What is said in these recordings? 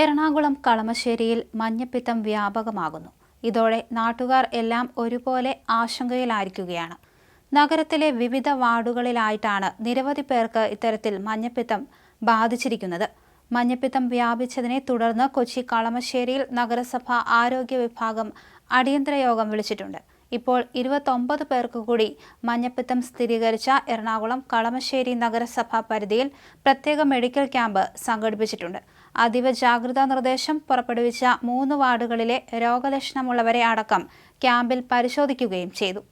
എറണാകുളം കളമശ്ശേരിയിൽ മഞ്ഞപ്പിത്തം വ്യാപകമാകുന്നു. ഇതോടെ നാട്ടുകാർ എല്ലാം ഒരുപോലെ ആശങ്കയിലായിരിക്കുകയാണ്. നഗരത്തിലെ വിവിധ വാർഡുകളിലായിട്ടാണ് നിരവധി പേർക്ക് ഇത്തരത്തിൽ മഞ്ഞപ്പിത്തം ബാധിച്ചിരിക്കുന്നത്. മഞ്ഞപ്പിത്തം വ്യാപിച്ചതിനെ തുടർന്ന് കൊച്ചി കളമശ്ശേരിയിൽ നഗരസഭ ആരോഗ്യ വിഭാഗം അടിയന്തര യോഗം വിളിച്ചിട്ടുണ്ട്. ഇപ്പോൾ ഇരുപത്തൊമ്പത് പേർക്ക് കൂടി മഞ്ഞപ്പിത്തം സ്ഥിരീകരിച്ച എറണാകുളം കളമശ്ശേരി നഗരസഭാ പരിധിയിൽ പ്രത്യേക മെഡിക്കൽ ക്യാമ്പ് സംഘടിപ്പിച്ചിട്ടുണ്ട്. അതീവ ജാഗ്രതാ നിർദ്ദേശം പുറപ്പെടുവിച്ച മൂന്ന് വാർഡുകളിലെ രോഗലക്ഷണമുള്ളവരെ അടക്കം ക്യാമ്പിൽ പരിശോധിക്കുകയും ചെയ്തു.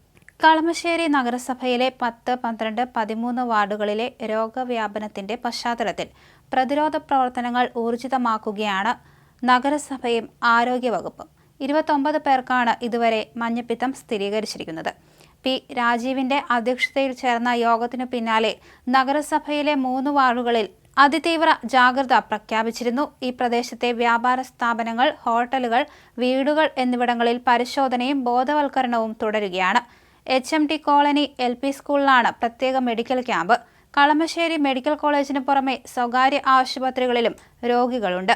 കളമശ്ശേരി നഗരസഭയിലെ പത്ത് പന്ത്രണ്ട് പതിമൂന്ന് വാർഡുകളിലെ രോഗവ്യാപനത്തിന്റെ പശ്ചാത്തലത്തിൽ പ്രതിരോധ പ്രവർത്തനങ്ങൾ ഊർജിതമാക്കുകയാണ് നഗരസഭയും ആരോഗ്യവകുപ്പും. ഇരുപത്തൊമ്പത് പേർക്കാണ് ഇതുവരെ മഞ്ഞപ്പിത്തം സ്ഥിരീകരിച്ചിരിക്കുന്നത്. പി രാജീവിന്റെ അധ്യക്ഷതയിൽ ചേർന്ന യോഗത്തിനു പിന്നാലെ നഗരസഭയിലെ മൂന്ന് വാർഡുകളിൽ അതിതീവ്ര ജാഗ്രത പ്രഖ്യാപിച്ചിരുന്നു. ഈ പ്രദേശത്തെ വ്യാപാര സ്ഥാപനങ്ങൾ ഹോട്ടലുകൾ വീടുകൾ എന്നിവിടങ്ങളിൽ പരിശോധനയും ബോധവൽക്കരണവും തുടരുകയാണ്. H M T colony L P സ്കൂളിലാണ് പ്രത്യേക മെഡിക്കൽ ക്യാമ്പ്. കളമശ്ശേരി മെഡിക്കൽ കോളേജിന് പുറമെ സ്വകാര്യ ആശുപത്രികളിലും രോഗികളുണ്ട്.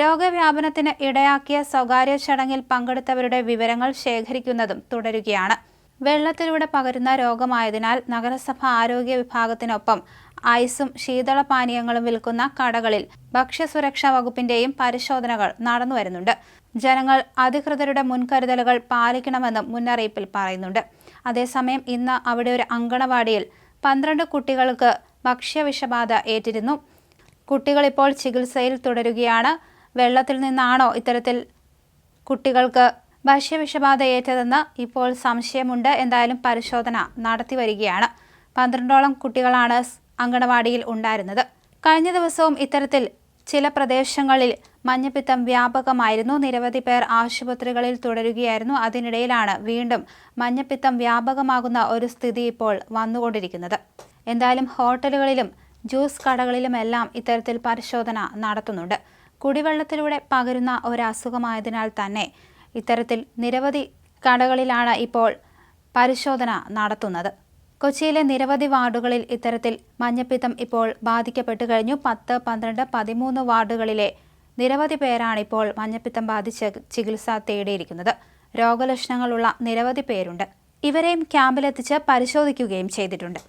രോഗവ്യാപനത്തിന് ഇടയാക്കിയ സ്വകാര്യ ചടങ്ങിൽ പങ്കെടുത്തവരുടെ വിവരങ്ങൾ ശേഖരിക്കുന്നതും തുടരുകയാണ്. വെള്ളത്തിലൂടെ പകരുന്ന രോഗമായതിനാൽ നഗരസഭ ആരോഗ്യ വിഭാഗത്തിനൊപ്പം ഐസും ശീതളപാനീയങ്ങളും വിൽക്കുന്ന കടകളിൽ ഭക്ഷ്യസുരക്ഷാ വകുപ്പിന്റെയും പരിശോധനകൾ നടന്നുവരുന്നുണ്ട് ജനങ്ങൾ അധികൃതരുടെ മുൻകരുതലുകൾ പാലിക്കണമെന്നും മുന്നറിയിപ്പിൽ പറയുന്നുണ്ട്. അതേസമയം ഇന്ന് അവിടെ ഒരു അങ്കണവാടിയിൽ പന്ത്രണ്ട് കുട്ടികൾക്ക് ഭക്ഷ്യവിഷബാധ ഏറ്റിരുന്നു. കുട്ടികൾ ഇപ്പോൾ ചികിത്സയിൽ തുടരുകയാണ്. വെള്ളത്തിൽ നിന്നാണോ ഇത്തരത്തിൽ കുട്ടികൾക്ക് ഭക്ഷ്യവിഷബാധ ഏറ്റതെന്ന് ഇപ്പോൾ സംശയമുണ്ട്. എന്തായാലും പരിശോധന നടത്തി വരികയാണ്. പന്ത്രണ്ടോളം കുട്ടികളാണ് അങ്കണവാടിയിൽ ഉണ്ടായിരുന്നത്. കഴിഞ്ഞ ദിവസവും ഇത്തരത്തിൽ ചില പ്രദേശങ്ങളിൽ മഞ്ഞപ്പിത്തം വ്യാപകമായിരുന്നു. നിരവധി പേർ ആശുപത്രികളിൽ തുടരുകയായിരുന്നു. അതിനിടയിലാണ് വീണ്ടും മഞ്ഞപ്പിത്തം വ്യാപകമാകുന്ന ഒരു സ്ഥിതി ഇപ്പോൾ വന്നുകൊണ്ടിരിക്കുന്നത്. എന്തായാലും ഹോട്ടലുകളിലും ജ്യൂസ് കടകളിലുമെല്ലാം ഇത്തരത്തിൽ പരിശോധന നടത്തുന്നുണ്ട്. കുടിവെള്ളത്തിലൂടെ പകരുന്ന ഒരസുഖമായതിനാൽ തന്നെ ഇത്തരത്തിൽ നിരവധി കടകളിലാണ് ഇപ്പോൾ പരിശോധന നടത്തുന്നത്. കൊച്ചിയിലെ നിരവധി വാർഡുകളിൽ ഇത്തരത്തിൽ മഞ്ഞപ്പിത്തം ഇപ്പോൾ ബാധിക്കപ്പെട്ടു കഴിഞ്ഞു. പത്ത് പന്ത്രണ്ട് പതിമൂന്ന് വാർഡുകളിലെ നിരവധി പേരാണ് ഇപ്പോൾ മഞ്ഞപ്പിത്തം ബാധിച്ച് ചികിത്സ തേടിയിരിക്കുന്നത്. രോഗലക്ഷണങ്ങളുള്ള നിരവധി പേരുണ്ട്. ഇവരെയും ക്യാമ്പിലെത്തിച്ച് പരിശോധിക്കുകയും ചെയ്തിട്ടുണ്ട്.